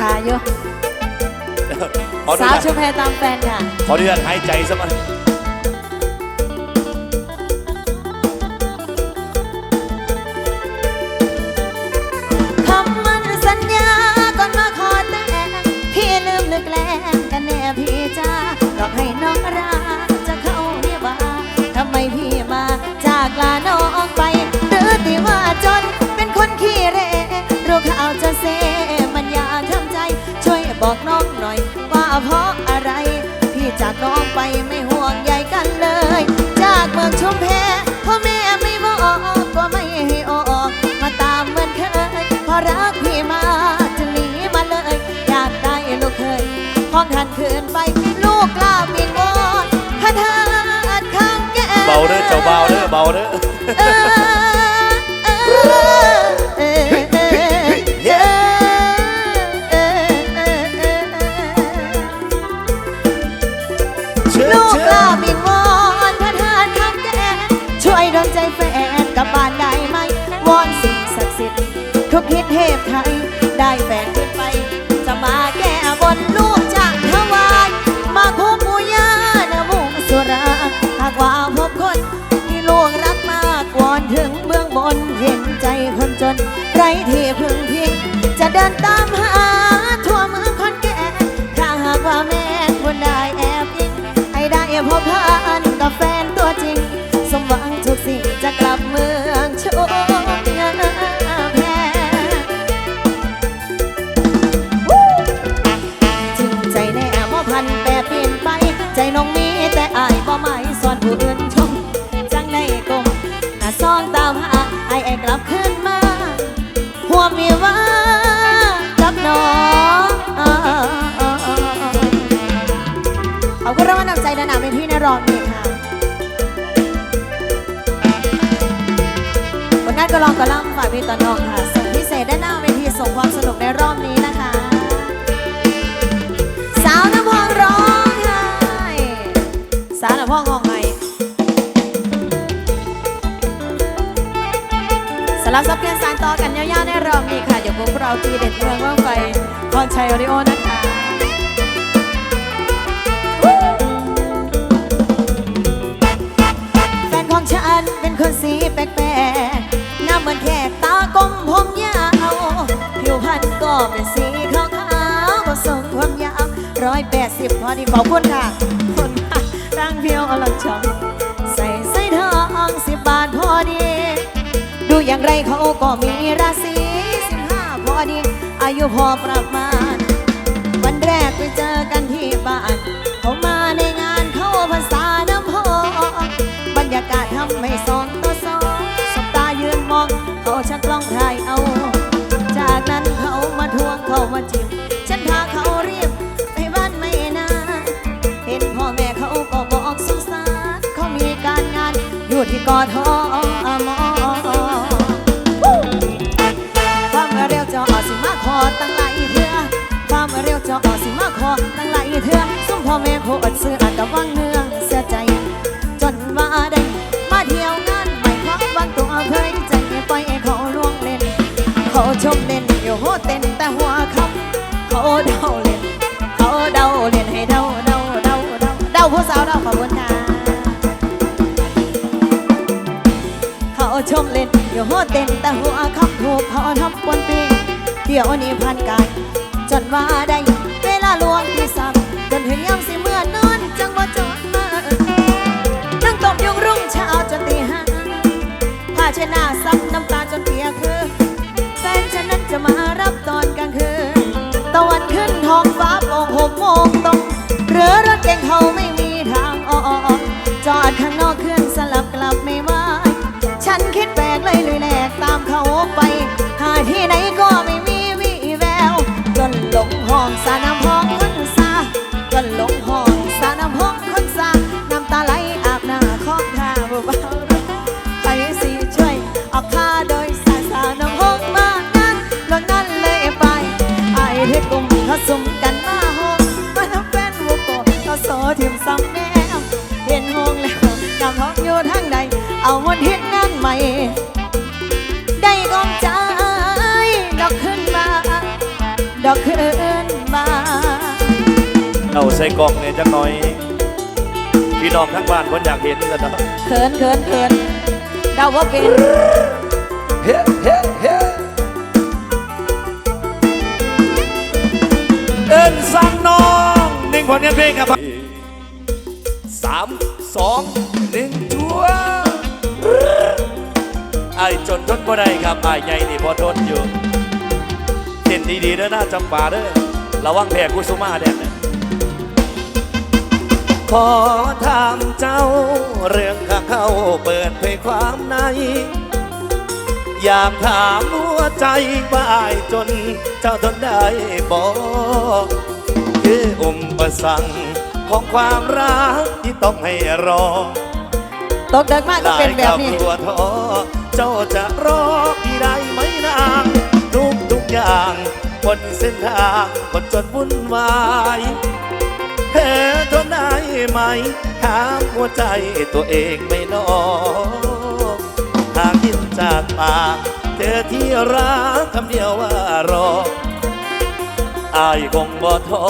ขายอยู่ขออนุสาวญาตชุมแพตามแฟนค่ะ ขออนุญาตหายใจสักหน่อยคำมันสัญญาก่อนมาขอแต่งพี่ลืมนึกแกล้งกันแน่พี่จ้า บอกน้องหน่อยว่าเพราะอะไร พี่จากน้องไปไม่ห่วงใยกันเลย จากเมืองชุมแพพ่อแม่ไม่บอกก็ไม่ให้ออก มาตามเหมือนเคยเพอรักพี่มาจึงหนีมาเลย อยากได้ลูกเคยพ้องทันคืนไปลูกกล้ามีงอนถ้าเธออัดข้างแก้เบาเด้อเจ้าเบาเด้อเบาเด้อเออเอ ทิศเทพไทย ได้แฟนขึ้นไป จะมาแก้บนลูกจากถวาย มาพบมูยาเนมุสุราหากว่าพบคนที่ลูกรักมากวอนถึงเบื้องบนเห็นใจคนจน ไรที่พึ่งพิงจะเดินตามหาทั่วเมืองคนแก่ถ้าหากว่าแม่คนได้แอบยิงให้ได้พบผ่านายบ่ไม่สอนผู้อื่นชม จังได้กลมหน้าซองตามหาไอ้ไอ้กลับขึ้นมาหัวมีว่ากับน้องเอาก็ระวังน้ำใจนะนาเป็นพี่ในรอบนี้ค่ะผลงานก็ลองก็ล่ำฝ่ายพี่ตอน้องค่ะส่งพิเศษด้านหน้าเวทีส่งความสนุกในรอบนี้ พองอไห้สำหรับซับเปลี่ยนสารต่อกันยาวๆในรอบนี้ค่ะอยู่พวกเราทีเด็ดเมืองว่างไฟพรชัยออริโอนะคะแฟนของฉันเป็นคนสีแปลกๆหน้าเหมือนแขกตากลมผมยาวผิวพรรณก็เป็นสีขาวๆก็ทรงความยาวร้อยแปดสิบพอดีขอบคุณค่ะคนค่ะร่าง เพียวอลังชองใส่ใสร้อยทองสิบบาทพอดี ดูอย่างไรเขาก็มีราศีสิบห้าพอดี อายุพอประมาณ วันแรกไปเจอกันที่บ้าน เขามาในงานเข้าภาษาน้ำพอบรรยากาศทำให้สองต่อสองสบตายืนมอง เขาชักกล้องถ่ายเอา จากนั้นเขามาทวงเขามาจิ้ม อยู่ออมความเร็วจอสิมาขอตั้งหลายเถื่อความเร็วจอสิมาขอตั้งหลายเถื่อสุ่มพ่อแม่โคตรเสื้อกับวังเนื้อเสียใจ จนมาได้มาเที่ยวงานไม่ขอวางตัวเคยใจไปเขาล่วงเล่น เขาชมเล่นอยู่โหเต้นแต่หัวคำเขาเดาเล่น เขาเดาเล่นให้เดาเดาเดาเดาเดาผู้สาวเดา มเล่นอยู่โหเต้นแต่หัวคำถูกเขาทำปนปีเที่ยวนี้พันกายจนว่าได้ เวลาลวงที่ซ้ำจนถึงยามสิเมื่อนอนจังบ่จดมานั่งตบยุงรุ่งเช้าจนตีห้าผ้าเช็ดหน้าซับน้ำตาจนเปียกคือแฟนฉันนั้นจะมารับตอนกลางคืนตะวันขึ้นท้องฟ้าโป่งหกโมงตรงเรือรถเก่งเขาไม่ ส่กล่องเนี่ยจักหน่อย พี่น้องทั้งบ้านคนอยากเห็นกันเนาะเขินเขินเขินเดาว่าเป็นเฮ้เฮ้เฮ้เอินสั่งน้องหนึ่งผลงานเพลงครับสามสองหนึ่งชัวไอ้ายจนทนบ่ได้ครับไอ้ายใหญ่นี่พอทนอยู่เต้นดีๆเด้อหน้าจำปาเด้อระวังแผลกุสุมาแดนนะ ขอถามเจ้า เรื่องข้าเข้าเปิดเผยความใน อยากถามหัวใจบ่ายจนเจ้าทนได้บอกคืออุมประสังของความรักที่ต้องให้รอตกเด็กมากหก็ลาเป็ยนแบกับบนี้ตัวท้อเจ้าจะรอพี่ได้ไหมนางทุกทุกๆอย่างบนเส้นทางคนจนวุ่นวาย เธอทนได้ไหมถามหัวใจตัวเองไม่นอหากยินจากปากเธอที่รักคำเดียวว่ารออายคงบ่ท้อ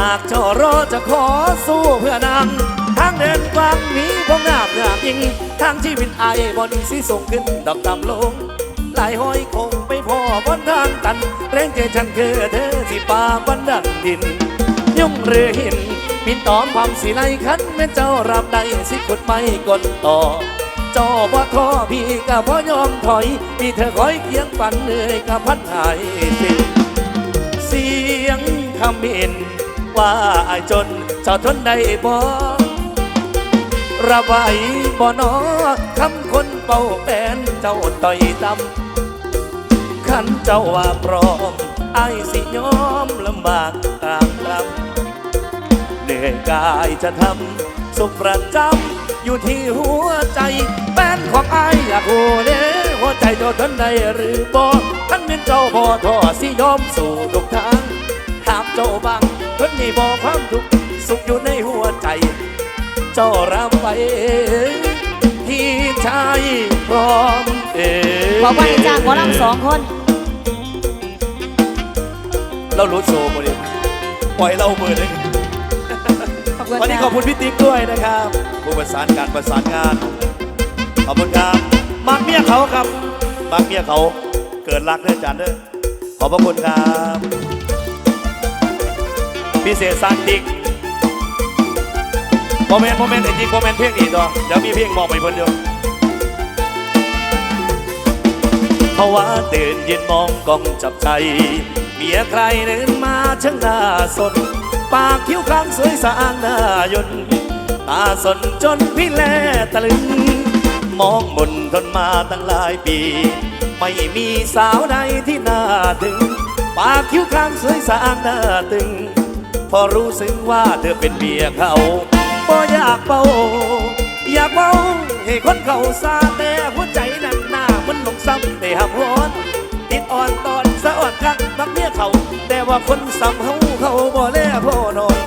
หากจอรอจะขอสู้เพื่อนำทางเดินกว้างนี้คงน้ำงามยิ่งทางชีวิตอายบ่ดีสิส่งขึ้นดอกต่ำลงหลายห้อยคงไปพอบนทางตันเร่งใจฉันคือเธอสิป่าบันดันดิน ยุ่งเรือหินปินตอมความสีไลคันแม่เจ้ารับได้สิขุดไม่กดต่อเจ้าบ่ท้อพี่ก็บ่ยอมถอยพี่เธอคอยเคียงฝันเหนื่อยกับพันหายสิเสียงคำเห็นว่าอายจนเจ้าทนได้บ่ระบายบ่นอคำคนเป่าแปนเจ้าต่อยตำขันเจ้าว่าพร้อมไอสิยอมลำบาก นื่อยกายจะทำสุขประจำอยู่ที่หัวใจแป้นของอายอยากหูเด้หัวใจเจ้าทนได้หรือบ่ท่านเป็นเจ้าบ่ท้อสิยอมสู่ทุกทางถามเจ้าบ้างคนนี้บอกความทุกข์สุขอยู่ในหัวใจ เจ้ารับไว้ที่ชายพร้อมเอบอกว่าให้จ้างหมอลำสองคน เรารู้โซ่หมดเลยปล่อยเราเบิดเลยข อบคุณวันนี้จ้าขอบคุณพี่ติ๊กด้วยนะครับ ผู้ประสานการประสานงาน ขอบคุณครับมักเมียเขาครับมักเมียเขาเกิดรักเด้อจานเด้อขอบพระคุณครับพิเศษสร้างติ๊กโมเมนต์โมเมนต์ไอ้จริงโมเมนต์เพลงอีกตัวเดี๋ยวมีเพลงบอกไปเพิ่นเดียวเพราะว่าตื่นยืนมองกล้องจับใจ เมียใครเดินมาช่างน่าสน ปากคิ้วคางสวยสะอาดหน้ายนตาสนจนพี่แลตะลึง มองบนทนมาตั้งหลายปี ไม่มีสาวใดที่น่าถึง ปากคิ้วคางสวยสะอาดหน้าตึง พอรู้ซึ้งว่าเธอเป็นเมียเขาบ่อยากเป่าอยากเป่าให้คนเขาซาแต่หัวใจนั้นหน้ามันหลงซ้ำแต่หับร้อนติดอ่อนตอน สะอ่อนคักมักเมียเขา แต่ว่าคนซ้ำเขาเขาบ่แลพ่อนอน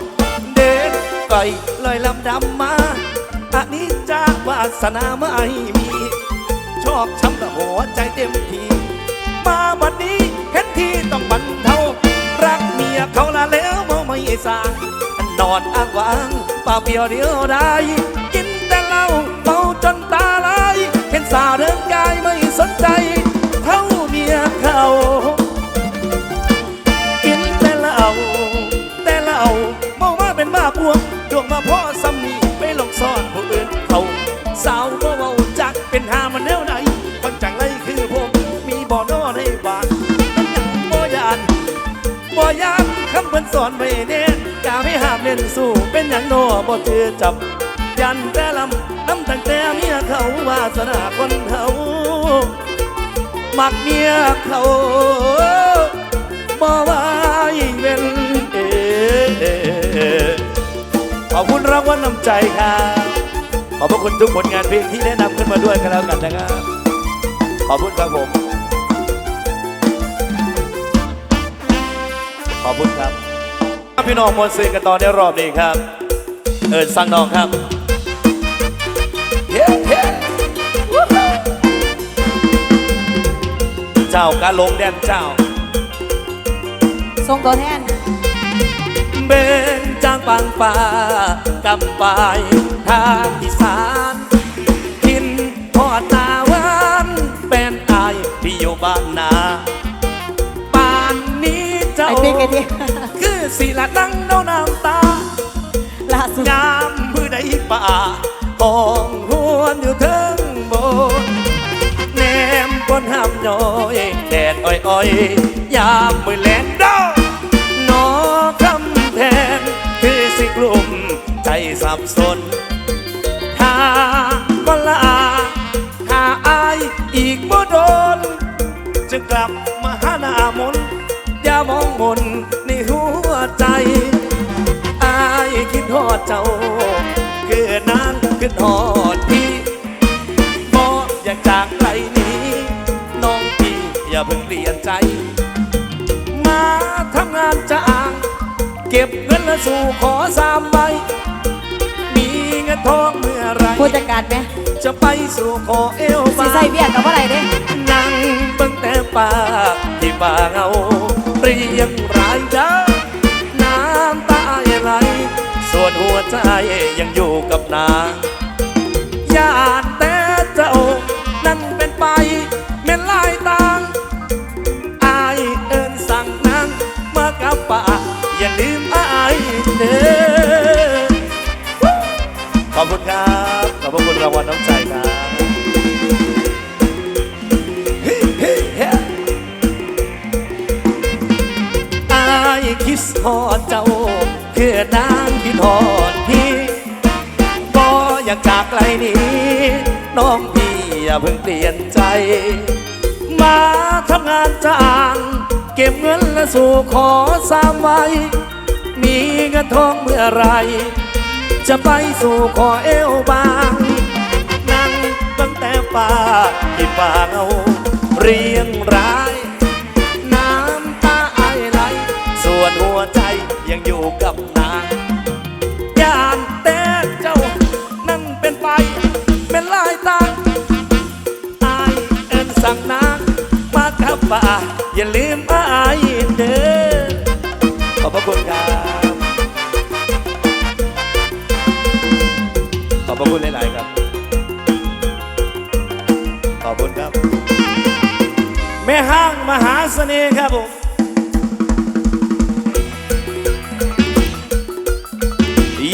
เด็กไก่ลอยลำดำมาอันนี้จากวาสนาไม่มี ชอบช้ำละหัวใจเต็มทีมาวันนี้เห็นที่ต้องบรรเทารักเมียเขาละแล้วเมาไม่สางนอนอ้างวางเปล่าเปียวเดียวได้กินแต่เหล้าเมาจนตาลายเห็นสาวเดินกายไม่สนใจ สอนไว้เน้นกาไม่ห้ามเล่นสู้ เป็นอย่างโนบ่เจอจับ ยันแต่ลำน้ำตั้งแต่เมียเขาวาสนาคนเขามักเมียเขาบ่ไหวเว้นเอขอบคุณรางวัลน้ำใจครับขอบพระคุณทุกผลงานเพลงที่แนะนำขึ้นมาด้วยกันแล้วกันนะครับ ขอบคุณครับผม ขอบคุณครับ พี่น้องมวลซื้อกันต่อในรอบนี้ครับ เอิญสั่งน้องครับเฮ้เฮ้วู้ฮู้เจ้ากาลงแดนเจ้าส่งตัวแทน เบนจังปังป่ากำปายทางอีสานกินทอดตาหวานเป็นอายที่อยู่บ้านนาป่านนี้เจ้าไอ้ติ๊กไอ้ติ๊กคือ สิละนั่งเนาน้ำตาล่าสุดยามมือใดป่าปองหวนอยู่เทิงโบนแนมบนห้ามน้อยแดดอ้อยๆ ยามมือแลงดอกนอคำแพงคือสิกลุ่มใจสับสน ดฮอดเจ้า คือนางคิดฮอดพี่บ่อยากจากไกลหนี้ น้องพี่อย่าเพิ่งเปลี่ยนใจ มาทำงานจะอ่าง เก็บเงินและสู่ขอสามใบ มีเงินทองเมื่อไหรผู้จัดการไหมจะไปสู่ขอเอวสีบา ใส่เบี้ยกับอะไรเด้นั่งเบิ่งแต่ป่าที่ป่าเงาเรียงรายเด้ วนหัวใจยังอยู่กับนางญาติแต่เจ้านั่นเป็นไปเม่นลายต่างอายเอินสั่งนางมากับป่าอย่าลืมอายเด้อขอบคุณครับ ขอบคุณรางวัลน้ำใจครับอายคิดฮอเจ้า คือนางคิดฮอดพี่ก็อยากจากไกลนี้ น้องพี่อย่าเพิ่งเปลี่ยนใจ มาทำงานจ้างเก็บเงินและสู่ขอสามไว้ มีเงินทองเมื่อไร จะไปสู่ขอเอวบางนั่งตั้งแต่ป่าที่ป่าเงาเรียงราย เสน่ห์ครับผม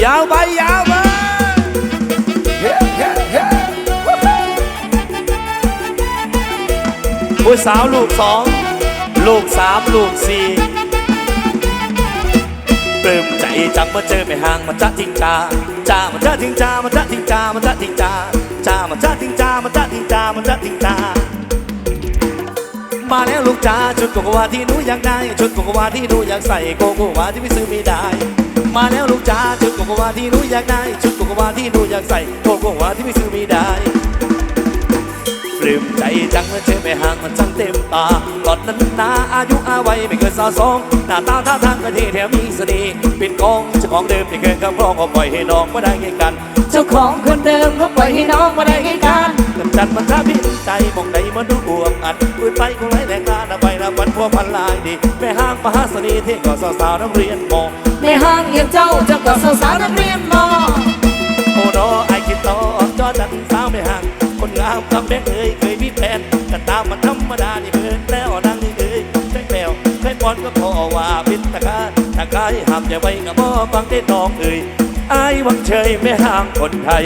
ยาวไปยาวไปเฮ้เฮ้เฮ้ผู้สาวลูกสองลูกสามลูกสี่ปลื้มใจจังมาเจอแม่ห้างมาจ้าทิ้งจ้าจ้ามาจ้าทิ้งจ้ามาจ้าทิ้งจ้ามาจ้าทิ้งจ้าจ้ามาจ้าทิ้งจ้ามาจ้าทิ้งจ้ามาจ้าทิ้งจ้า มาแล้วลูกจ้าชุดโกโกวาที่หนูอยากได้ชุดโกโกวาที่หนูอยากใส่โกโกวาที่ไม่ซื้อไม่ได้ มาแล้วลูกจ้าชุดโกโกวาที่หนูอยากได้ชุดโกโกวาที่หนูอยากใส่โกโกวาที่ไม่ซื้อไม่ได้ปลื้มใจจังเมื่อเจอแม่ห่างมันจังเต็มตาหลอดนั้นนาอายุอาวัยไม่เกินสาวสองหน้าตาท่าทางก็เท่แถมมีเสน่ห์เป็นกองเจ้าของเดิมที่เคยกับครองก็ปล่อยให้น้องมาได้ไงกัน เจ้าของคนเดิมเขาปล่อยให้น้องมาได้ไงกัน กับจันมันท้าพินใจมองใดมันดูบวมอัดปืนไปคงไรแรงตาหน้าไปหน้าวันพัวพันลายดีแม่ห้างมหาเสน่ห์เท่ก็สาวสาวๆนักเรียนมองในห้างอย่างเจ้าเจ้าก็สาวๆนักเรียนมอโอ้นอไอคิดต่อจอจันสาวไม่ห่าง คนงามคำแดงเอ่ยเคยมีแฟนแต่ตามมันธรรมดานี่เพิ่นแล้วนางนี่เอ่ยใช้แปลวใช้ปอนก็พอว่าเป็นตะกาตะกายห้ามอย่าไว้กับบ่ฟังได้น้องเอ่ยไอ้วังเฉยไม่ห่างคนไทย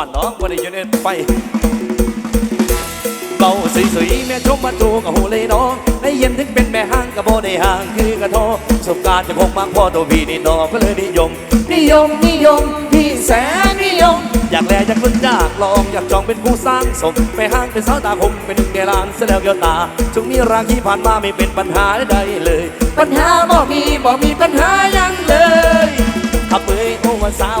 อนเนาะบ่ได้อยู่ในไฟเบาสวยๆแม่ชมมาตูกับหูเลยน้องได้ยินถึงเป็นแม่ห้างกับโบได้ห่างคือกระโทประสบการณ์จะคงมากพอตัวพี่นี่น้องก็เลยนิยม นิยมนิยมพี่แสนนิยม อยากแลอยากลุ้นอยากลองอยากจองเป็นคู่สร้างสมไปห้างเป็นสาวตาคมเป็นหนึ่งในล้านเสียแล้วเกี่ยวตาจงมีรางที่ผ่านมาไม่เป็นปัญหาใดเลย ปัญหาบ่มีบ่มีปัญหายังเลยขับเอ้ยโอ้ว่าสาว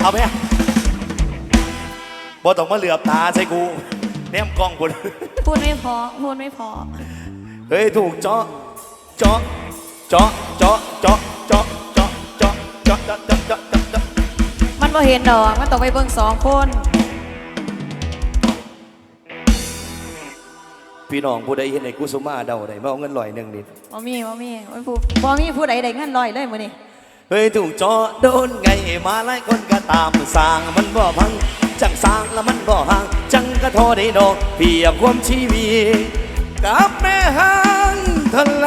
เอาไหมบ่ต้องมาเหลือบตาใส่กูแนมกล้องกูพูดไม่พอพูดไม่พอ เฮ้ยถูกเจาะเจาะเจาะเจาะเจาะเจาะเจาะเจาะเจาะเจาะเจาะเจาะเจาะเจาะมันบ่เห็นดอกมันต้องไปเบิ่งสองคนพี่น้องผู้ใดเห็นไอ้กุสุมาเดาได้มาเอาเงินลอยหนึ่งนิดบ่มีบ่มีบ่มีผู้บ่มีผู้ใดได้เงินลอยเลยมื้อนี้ เฮ้ยถูกจาะโดนไงมาไล่คนก็ตามสร้างมันบ่พัง จังสร้างแล้วมันบ่ห่าง จังก็โทษได้ดอกเพียบความชีวิตกับแม่หันทะเล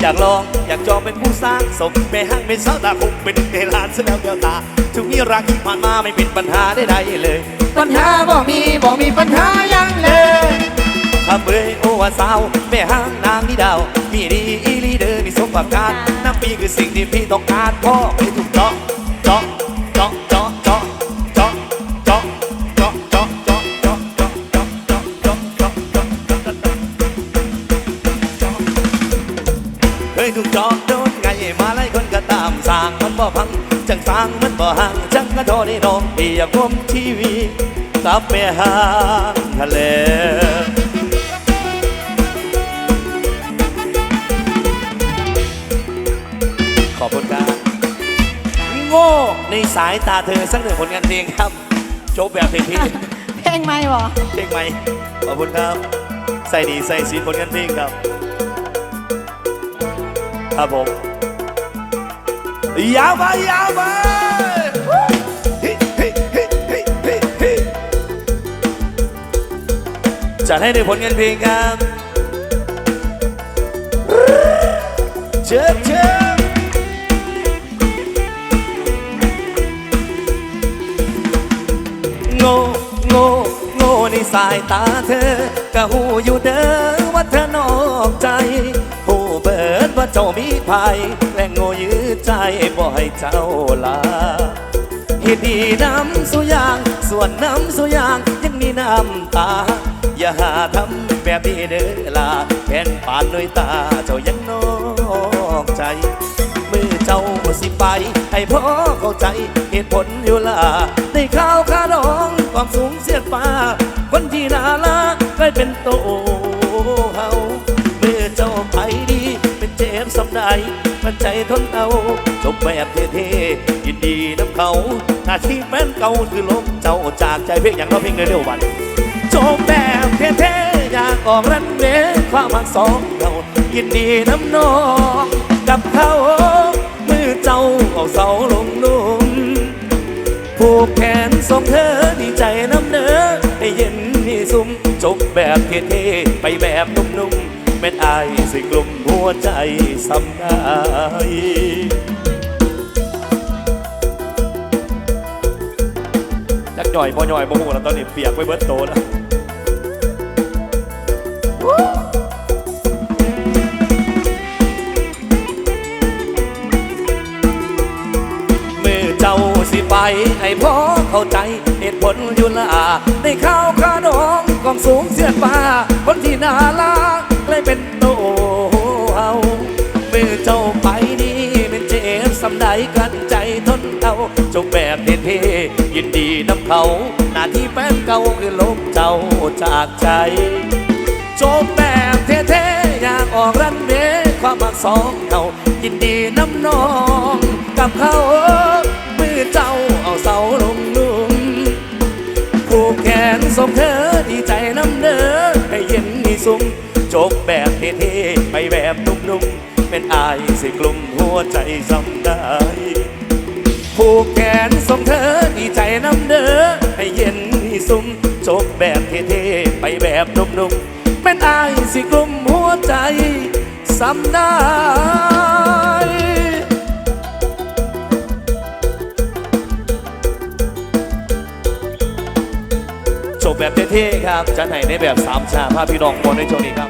อยากลองอยากจองเป็นผู้สร้างสมแม่ห้างเป็นสาวตาคงเป็นเทลานเสนอแก้วตาทุกนี้รักที่ผ่านมาไม่เป็นปัญหาใดๆเลย ปัญหาบ่มี บ่มีปัญหายังเลยคำเอ้ยโอวาสาวแม่ห้างนางนี่ดาว มีดีอีลีเดอร์มีสมบัติการน้ำปีคือสิ่งที่พี่ต้องการพ่อไม่ถูกเจาะเจาะเจาะเจาะเจาะเจาะเจาะเจาะเจาะเจาะเจาะเจาะเจาะเจาะเจาะเจาะเจาะเจาะเจาะเฮ้ยถูกจาะโดนไงมาไล่คนก็ตามสร้างมันบ่พังจังสร้างมันบ่ห่างจังกระโดดได้น้องเปียกคมทีวี กับแม่ห้างทะเลขอบคุณครับโง่ในสายตาเธอสักหนึ่งผลงานเพลงครับโจบแบบเพลงพี่เพลงใหม่บ่เพลงไหมขอบคุณครับ ใส่ดีใส่สีผลงานเพลงครับ ครับผมยาวไปยาวไป จัดให้ในผลงานเพลงครับเชิญเชิญโง่โง่โง่ในสายตาเธอกะหูอยู่เด้อว่าเธอนอกใจหูเบิดว่าเจ้ามีภัยและโง่ยื้อใจบ่ให้เจ้าลาเหตุดีน้ำสุยาง ส่วนน้ำสุยางยังมีน้ำตา อย่าหาทำแบบนี้เด้อลาแค่นปานด้วยตาเจ้ายังนอกใจ มือเจ้าสิไป ให้พ่อเข้าใจเหตุผลอยู่ล่ะได้ข่าวข้าดองความสูงเสียดฟ้า คนที่น่ารักลายเป็นโตเฮาเมื่อเจ้าไปดีเป็นเจ็บสำใดมันใจทนเอาจบแบบเท่ๆยินดีน้ำเขาหน้าที่แฟนเก่าคือลมเจ้าจากใจเพียงอย่างเราเพียงเร็วๆวัน จบแบบ เท่ๆอยากออกรันเวย์ความหักสองเรายินดีน้ำนองกับเขามือเจ้าเอาเสาลงนุ่มผูกแขนส่งเธอดีใจน้ำเนื้อให้เย็นให้ซุ่มจบแบบเท่ๆไปแบบนุ่มๆแม่นอสิกลุ่มหัวใจสำได้จักหน่อยพอหน่อยโมโหแล้วตอนนี้เปียกไปเบิดโตแล้ว เข้าใจเหตุผลอยู่ละได้ข้าวขาดองกองสูงเสียดฟ้าคนที่น่ารักเลยเป็นโตเฮาเมื่อเจ้าไปดีเป็นเจ็บสำใดกันใจทนเอาจงแบบเท่ๆยินดีนำเขา หน้าที่แฟนเก่าคือลบเจ้าจากใจโจมแบบเท่ๆอยากออกรันเวย์ความมักสองเขายินดีน้ำนองกับเขา จบแบบเท่ๆไปแบบนุ่มๆเป็นอายสิกลุ่มหัวใจซ้ำได้ผูกแขนส่งเธอดีใจน้ำเด้อให้เย็นที่ซุ้มจบแบบเท่ๆไปแบบนุ่มๆแม่นอายสิกลุ่มหัวใจซ้ำได้ แบบเท่ๆครับจันไห้ในแบบสามชาพาพี่น้องมวลในช่วงนี้ครับ